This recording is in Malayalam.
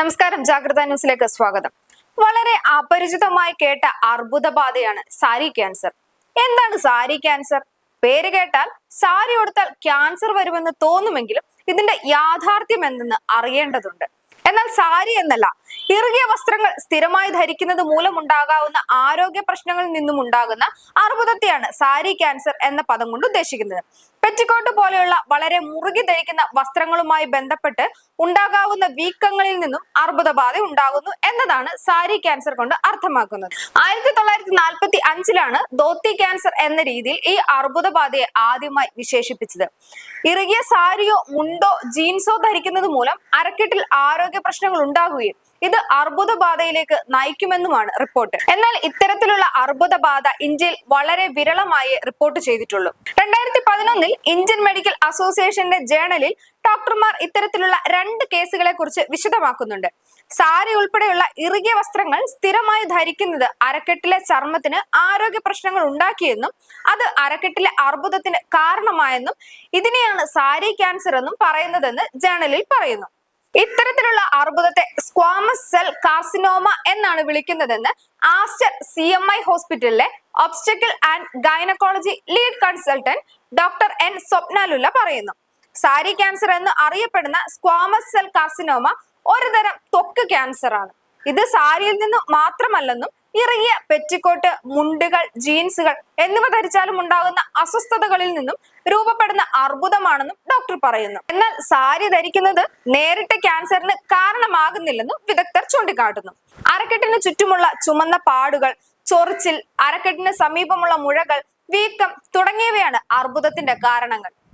നമസ്കാരം ജാഗ്രത ന്യൂസിലേക്ക് സ്വാഗതം. വളരെ അപരിചിതമായി കേട്ട അർബുദബാധയാണ് സാരി ക്യാൻസർ. എന്താണ് സാരി ക്യാൻസർ? പേര് കേട്ടാൽ സാരി ഉടുത്താൽ ക്യാൻസർ വരുമെന്ന് തോന്നുമെങ്കിലും ഇതിന്റെ യാഥാർത്ഥ്യം എന്തെന്ന് അറിയേണ്ടതുണ്ട്. എന്നാൽ സാരി എന്നല്ല ഇറുകിയ വസ്ത്രങ്ങൾ സ്ഥിരമായി ധരിക്കുന്നത് മൂലമുണ്ടാകാവുന്ന ആരോഗ്യ പ്രശ്നങ്ങളിൽ നിന്നും ഉണ്ടാകുന്ന അർബുദത്തെയാണ് സാരി ക്യാൻസർ എന്ന പദം കൊണ്ട് ഉദ്ദേശിക്കുന്നത്. പെറ്റിക്കോട്ട് പോലെയുള്ള വളരെ മുറുകി ധരിക്കുന്ന വസ്ത്രങ്ങളുമായി ബന്ധപ്പെട്ട് ഉണ്ടാകാവുന്ന വീക്കങ്ങളിൽ നിന്നും അർബുദബാധ ഉണ്ടാകുന്നു എന്നതാണ് സാരി ക്യാൻസർ കൊണ്ട് അർത്ഥമാക്കുന്നത്. ആയിരത്തി തൊള്ളായിരത്തി നാൽപ്പത്തി അഞ്ചിലാണ് ധോത്തി ക്യാൻസർ എന്ന രീതിയിൽ ഈ അർബുദബാധയെ ആദ്യമായി വിശേഷിപ്പിച്ചത്. ഇറുകിയ സാരിയോ മുണ്ടോ ജീൻസോ ധരിക്കുന്നത് മൂലം അരക്കെട്ടിൽ ആരോഗ്യ പ്രശ്നങ്ങൾ ഉണ്ടാകുകയും ഇത് അർബുദബാധയിലേക്ക് നയിക്കുമെന്നുമാണ് റിപ്പോർട്ട്. എന്നാൽ ഇത്തരത്തിലുള്ള അർബുദബാധ ഇന്ത്യയിൽ വളരെ വിരളമായി റിപ്പോർട്ട് ചെയ്തിട്ടുള്ളൂ. രണ്ടായിരത്തി പതിനൊന്നിൽ ഇന്ത്യൻ മെഡിക്കൽ അസോസിയേഷന്റെ ജേണലിൽ ഡോക്ടർമാർ ഇത്തരത്തിലുള്ള രണ്ട് കേസുകളെ കുറിച്ച് വിശദമാക്കുന്നുണ്ട്. സാരി ഉൾപ്പെടെയുള്ള ഇറുകിയ വസ്ത്രങ്ങൾ സ്ഥിരമായി ധരിക്കുന്നത് അരക്കെട്ടിലെ ചർമ്മത്തിന് ആരോഗ്യ പ്രശ്നങ്ങൾ ഉണ്ടാക്കിയെന്നും അത് അരക്കെട്ടിലെ അർബുദത്തിന് കാരണമായെന്നും ഇതിനെയാണ് സാരി ക്യാൻസർ എന്നും പറയുന്നതെന്ന് ജേണലിൽ പറയുന്നു. ഇത്തരത്തിലുള്ള അർബുദത്തെ സ്ക്വാമസ് സെൽ കാർസിനോമ എന്നാണ് വിളിക്കുന്നതെന്ന് ആസ്റ്റർ സി എം ഐ ഹോസ്പിറ്റലിലെ obstetrics and gynaecology lead consultant doctor N സ്വപ്നാലുല്ല പറയുന്നു. സാരി ക്യാൻസർ എന്ന് അറിയപ്പെടുന്ന സ്ക്വാമസ് സെൽ കാർസിനോമ ഒരുതരം തൊക്ക് ക്യാൻസർ ആണ്. ഇത് സാരിയിൽ നിന്നും മാത്രമല്ലെന്നും ഇറങ്ങിയ പെറ്റിക്കോട്ട് മുണ്ടുകൾ ജീൻസുകൾ എന്നിവ ധരിച്ചാലും ഉണ്ടാകുന്ന അസ്വസ്ഥതകളിൽ നിന്നും രൂപപ്പെടുന്ന അർബുദമാണെന്നും ഡോക്ടർ പറയുന്നു. എന്നാൽ സാരി ധരിക്കുന്നത് നേരിട്ട് ക്യാൻസറിന് കാരണമാകുന്നില്ലെന്നും വിദഗ്ധർ ചൂണ്ടിക്കാട്ടുന്നു. അരക്കെട്ടിന് ചുറ്റുമുള്ള ചുമന്ന പാടുകൾ ചൊറിച്ചിൽ അരക്കെട്ടിന് സമീപമുള്ള മുഴകൾ വീക്കം തുടങ്ങിയവയാണ് അർബുദത്തിന്റെ കാരണങ്ങൾ.